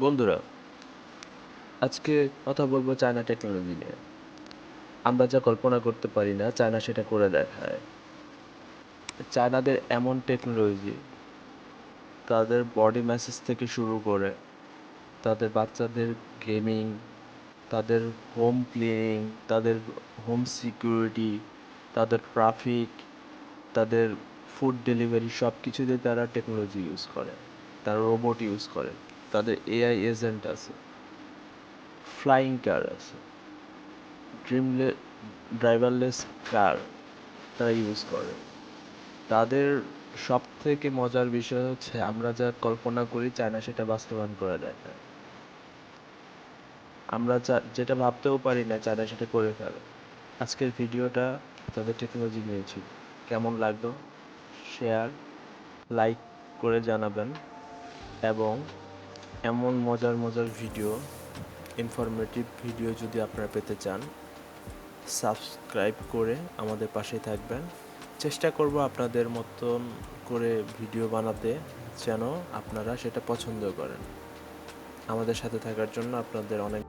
বন্ধুরা, আজকে কথা বলব চায়না টেকনোলজি নিয়ে। আমরা যা কল্পনা করতে পারি না, চায়না সেটা করে দেখায়। চায়নাদের এমন টেকনোলজি তাদের বডি ম্যাসেজ থেকে শুরু করে, তাদের বাচ্চাদের গেমিং তাদের হোম ক্লিনিং তাদের হোম সিকিউরিটি তাদের ট্রাফিক তাদের ফুড ডেলিভারি সব কিছুতে তারা টেকনোলজি ইউজ করে, তারা রোবট ইউজ করে। তাদের এআই এজেন্ট আছে ফ্লাইং কার আছে ড্রিমলে ড্রাইভারলেস কার তারা ইউজ করে। তাদের সব থেকে মজার বিষয় হচ্ছে আমরা যা কল্পনা করি চায়না সেটা বাস্তবায়ন করে দেখায় আমরা যেটা ভাবতেও পারি না চায়না সেটা করে ফেলে। আজকের ভিডিওটা তাদের টেকনোলজি নিয়েছি কেমন লাগল? শেয়ার লাইক করে জানাবেন। এবং এমন মজার মজার ভিডিও ইনফরমেটিভ ভিডিও যদি আপনারা পেতে চান সাবস্ক্রাইব করে আমাদের পাশে থাকবেন। চেষ্টা করব আপনাদের মতন করে ভিডিও বানাতে যেন আপনারা সেটা পছন্দ করেন। আমাদের সাথে থাকার জন্য আপনাদের অনেক